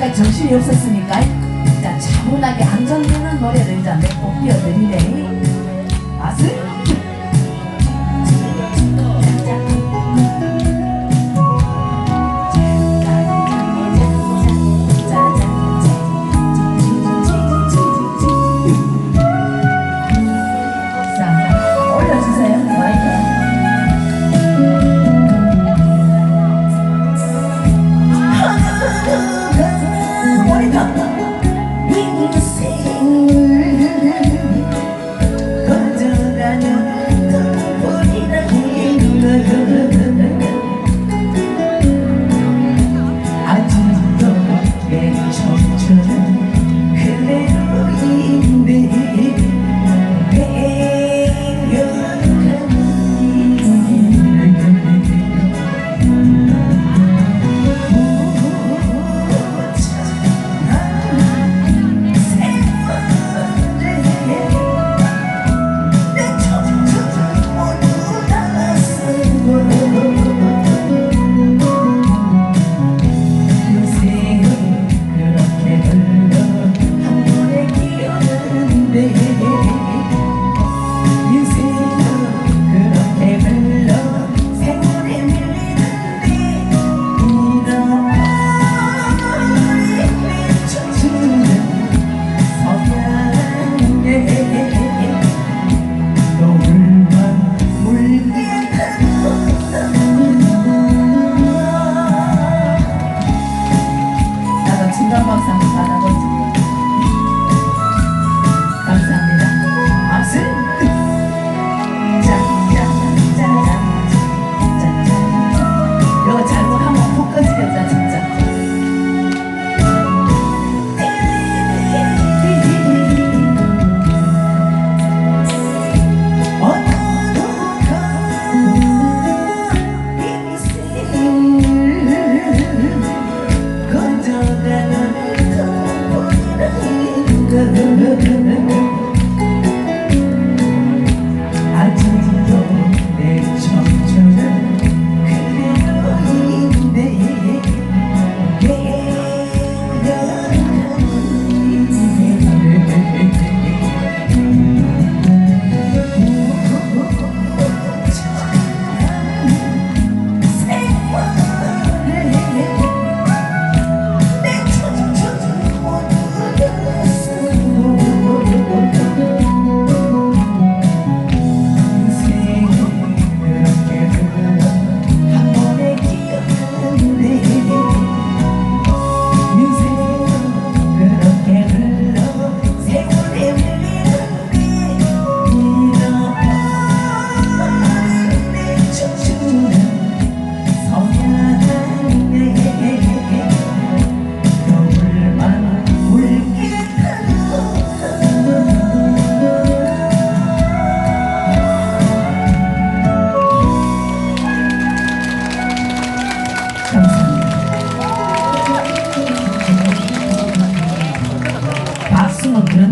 아까 정신이 없었으니까 자 차분하게 안정되는 노래를 이제 몇곡 띄워드리네. 아슬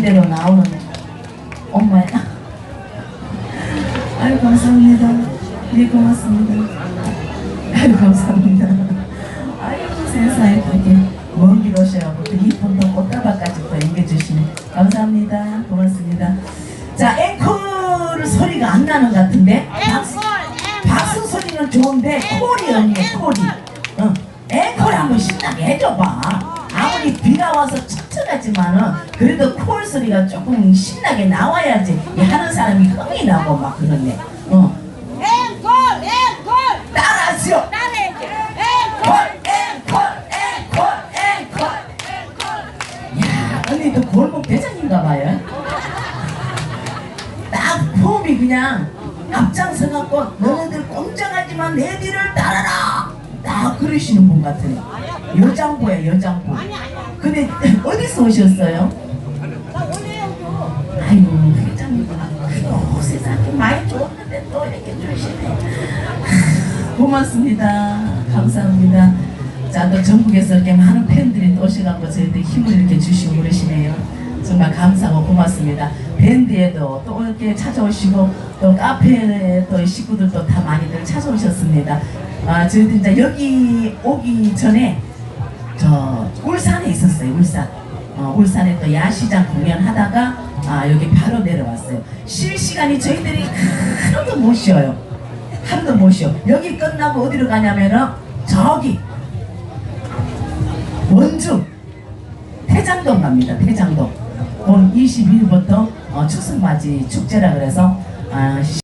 박수는 그런 대로 나오는 엄마야. 아유 감사합니다. 네 고맙습니다. 아유 감사합니다. 아유 세상에 이렇게 먼길 오셔갖고 또 이쁜 또 꽃다발까지 또 앵겨주시네. 감사합니다. 고맙습니다. 자 앵콜 소리가 안 나는 것 같은데 박수, 박수 소리는 좋은데 콜이 없네 콜이. 어. 앵콜 한번 신나게 해줘봐. 아무리 비가 와서 척척하지만은 그래도 콜 소리가 조금 신나게 나와야지 이 하는 사람이 흥이 나고 막 그러네. 어. 앵콜 앵콜 따라하시오. 콜, 앵콜 앵콜, 앵콜, 앵콜. 야, 언니도 골목 대장인가 봐요. 딱 폼이 그냥 앞장서 갖고 너네들 꼼짝하지만 내 뒤를 따라라. 딱 그러시는 분 같아요. 여장부야 여장부. 근데 어디서 오셨어요? 아이고 회장님구나. 아이고 세상에 많이 줬는데 또 이렇게 주시네. 아, 고맙습니다. 감사합니다. 자, 또 전국에서 이렇게 많은 팬들이 또 오셔갖고 저희들 힘을 이렇게 주시고 그러시네요. 정말 감사하고 고맙습니다. 밴드에도 또 이렇게 찾아오시고 또 카페에 또 식구들도 다 많이들 찾아오셨습니다. 아, 저희들 이제 여기 오기 전에 저 울산에 있었어요. 울산. 어, 울산에 또 야시장 공연하다가 아, 여기 바로 내려왔어요. 실시간이 저희들이 하루도 못 쉬어요. 하루도 못 쉬어. 여기 끝나고 어디로 가냐면은 저기 원주 태장동 갑니다. 태장동. 오늘 22일부터 어, 축성맞이 축제라 그래서 아,